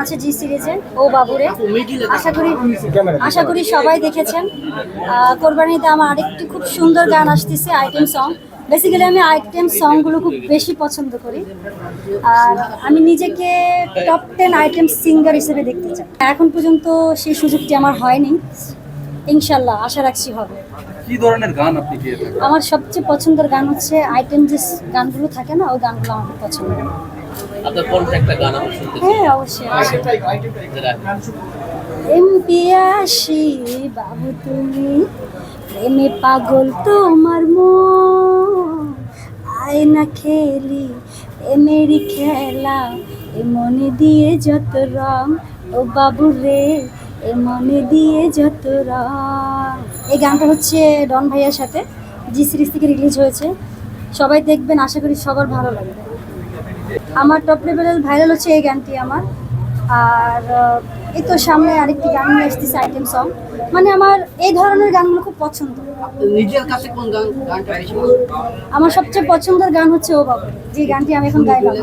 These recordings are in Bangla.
আছে জি সিরিজে ও বাবুরে। আশা করি আশা করি সবাই দেখেছেন। কোরবানিতে আমার আরেকটি খুব সুন্দর গান আসতেছে, আইটেম সং বেসিক্যালি আমি আইটেম সংগুলো খুব বেশি পছন্দ করি। আর আমি নিজেকে টপ টেন আইটেম সিঙ্গার হিসেবে দেখতে চাই। এখন পর্যন্ত সেই সুযোগটি আমার হয়নি। ইনশাল্লাহ, আশা রাখছি হবে। কি ধরনের গান আপনি গিয়ে থাকেন? আমার সবচেয়ে পছন্দের গান হচ্ছে আইটেম যে গানগুলো থাকে না ওই গানগুলো আমার খুব পছন্দ আপনার কণ্ঠে একটা গান আমরা শুনতে চাই। হ্যাঁ অবশ্যই এমপি আসি বাবু তুমি প্রেমে পাগল তোমার মন। আয় না খেলি প্রেমেরই খেলা এ মনে দিয়ে যত রং। ও বাবু রে এ মনে দিয়ে যত এই গানটা হচ্ছে ডন ভাইয়ার সাথে, জি সিরিজ থেকে রিলিজ হয়েছে। সবাই দেখবেন, আশা করি সবার ভালো লাগবে। আমার টপ লেভেলের ভাইরাল হচ্ছে এই গানটি আমার। আর এই তো সামনে আরেকটি গান নিয়ে আসতেছে আইটেম সং মানে আমার এই ধরনের গানগুলো খুব পছন্দ। নিজের কাছে কোন গান গানটা আমার সবচেয়ে পছন্দের গান হচ্ছে ও বাবু। যে গানটি আমি এখন গাইলাম।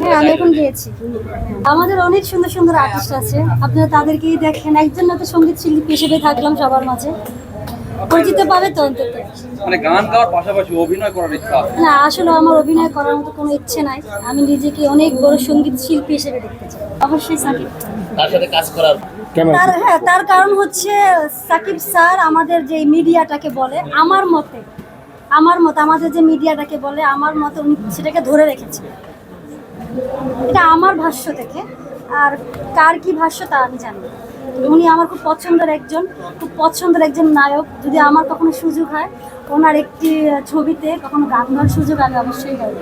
হ্যাঁ আমি এখন গেয়েছি। আমাদের অনেক সুন্দর সুন্দর আর্টিস্ট আছে। আপনারা তাদেরকেই দেখেন। একজন না তো সংগীত শিল্পী হিসেবে থাকলাম সবার মাঝে। পরিচিত পাবে তো অন্তত। মানে গান গাওয়ার পাশাপাশি অভিনয় করার ইচ্ছা আছে? না আসলে আমার অভিনয় করার মতো কোনো ইচ্ছে নাই। আমি নিজেকে অনেক বড় সংগীত শিল্পী হিসেবে দেখতে চাই। অবশ্যই সাকিব। তার সাথে কাজ করার তার হ্যাঁ তার কারণ হচ্ছে সাকিব স্যার আমাদের যে মিডিয়াটাকে বলে আমার মতে আমার মতে আমাদের যে মিডিয়াটাকে বলে আমার মতে উনি সেটাকে ধরে রেখেছেন এটা আমার ভাষ্য থেকে। আর কার কি ভাষ্য তা আমি জানি না। উনি আমার খুব পছন্দের একজন খুব পছন্দের একজন নায়ক। যদি আমার কখনো সুযোগ হয় ওনার একটি ছবিতে কখনো গান গাওয়ার সুযোগ আমি অবশ্যই গাইব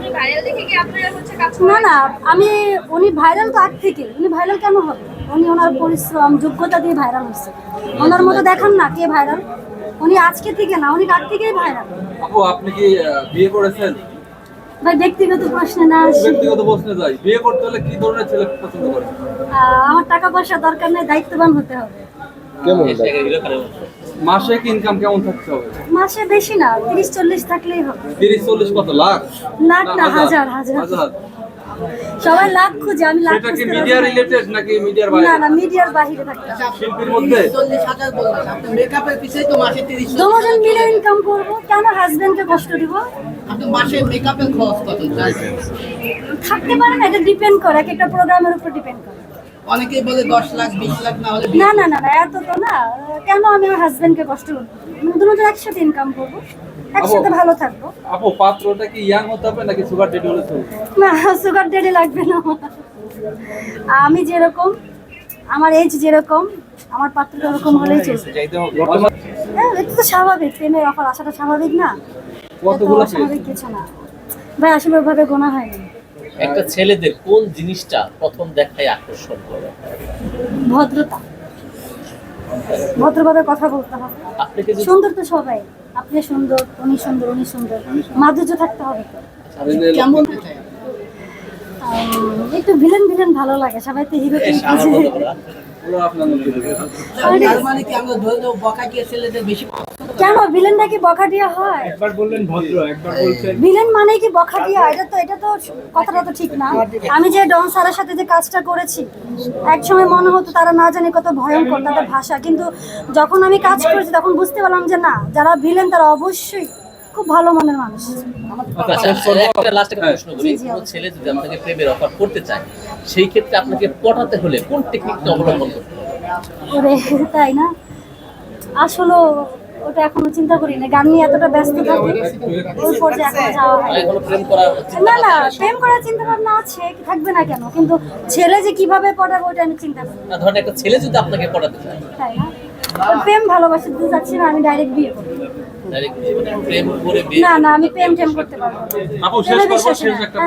না না আমি উনি ভাইরাল তো আগ থেকে। উনি ভাইরাল কেন হবে? উনি ওনার পরিশ্রম যোগ্যতা দিয়ে ভাইরাল হচ্ছে। ওনার মতো দেখান না কে ভাইরাল উনি আজকে থেকে না উনি আগ থেকেই ভাইরাল আপু আপনি কি বিয়ে করেছেন? ভাই ব্যক্তিগত প্রশ্নে না আসি। ব্যক্তিগত প্রশ্নে যাই। বিয়ে করতে হলে কি ধরনের ছেলে পছন্দ করেন আমার টাকা পয়সা দরকার নেই দায়িত্ববান হতে হবে। কেমন মাসে ইনকাম কেমন থাকতে হবে? মাসে বেশি না তিরিশ চল্লিশ থাকলেই হবে। তিরিশ চল্লিশ কত লাখ? লাখ না হাজার হাজার। হাজার। সবাই লাখ খুঁজে আমি লাখ সেটা কি খুঁজতে মিডিয়া রিলেটেড নাকি মিডিয়ার বাইরে? না মিডিয়ার বাহিরে থাকতে শিল্পীর মধ্যে? আপনি মেকআপের পিছিয়ে তো মাসে তিরিশ দুজন মিলে ইনকাম করব কেন হাজবেন্ডকে কষ্ট দিব? আপনি মাসে মেকআপের খরচ কত থাকতে পারে না এটা ডিপেন্ড করে এক একটা প্রোগ্রামের উপর ডিপেন্ড করে। অনেকেই বলে দশ লাখ বিশ লাখ না হলে না না না না এত তো না। কেন আমি আমার হাজবেন্ডকে কষ্ট করব দুজন একসাথে ইনকাম করব? একসাথে ভালো থাকব আপু পাত্রটা কি ইয়াং হতে হবে নাকি সুগার ডেড হলে চলবে? না সুগার ডেডি লাগবে না। আমি যেরকম আমার এজ যেরকম আমার পাত্র ওরকম হলেই চলবে। হ্যাঁ এটা তো স্বাভাবিক। প্রেমের অফার আসাটা স্বাভাবিক না? কতগুলো স্বাভাবিক কিছু না। ভাই আসলে ওইভাবে গোনা হয়নি। একটা ছেলেদের কোন জিনিসটা প্রথম দেখায় আকর্ষণ করে? ভদ্রতা। ভদ্রভাবে কথা বলতে হবে। আপনি কি যদি- সুন্দর তো সবাই। আপনি সুন্দর উনি সুন্দর উনি সুন্দর। মাধুর্য থাকতে হবে তো। কেমন? একটু ভিলেন ভিলেন ভালো লাগে সবাই তো হিরো মানে কি আমরা ধরে নেব বকাটিয়া ছেলেদের বেশি কেন? ভিলেনটা কি বখাটিয়া হয়? একবার বললেন ভদ্র একবার বলছেন ভিলেন মানে কি বখাটিয়া এটা তো এটা তো কথাটা তো ঠিক না। আমি যে ডন স্যারের সাথে যে কাজটা করেছি এক সময় মনে হতো তারা না জানে কত ভয়ঙ্কর তাদের ভাষা কিন্তু যখন আমি কাজ করেছি তখন বুঝতে পারলাম যে না যারা ভিলেন তারা অবশ্যই খুব ভালো মনের মানুষ। আচ্ছা, একটা লাস্ট একটা প্রশ্ন করি। জি, কোনো ছেলে যদি আপনাকে প্রেমের অফার করতে চায় সেই ক্ষেত্রে আপনাকে পটাতে হলে কোন টেকনিকটা অবলম্বন করতে হবে? তাই না? আসলে ওটা এখনও চিন্তা করি না। গান নিয়ে এতটা ব্যস্ত থাকি ওই পর্যায়ে এখনও যাওয়া হয় না না প্রেম করার চিন্তা ভাবনা আছে থাকবে না কেন? কিন্তু ছেলে যে কীভাবে পড়াবো ওটা আমি চিন্তা করি না। ধরেন একটা ছেলে যদি আপনাকে পড়াতে চায়। তাই না? প্রেম ভালোবাসা দিতে চাচ্ছি না আমি ডাইরেক্ট বিয়ে করব। না না আমি প্রেম টেম করতে পারব আপু শেষ একটা।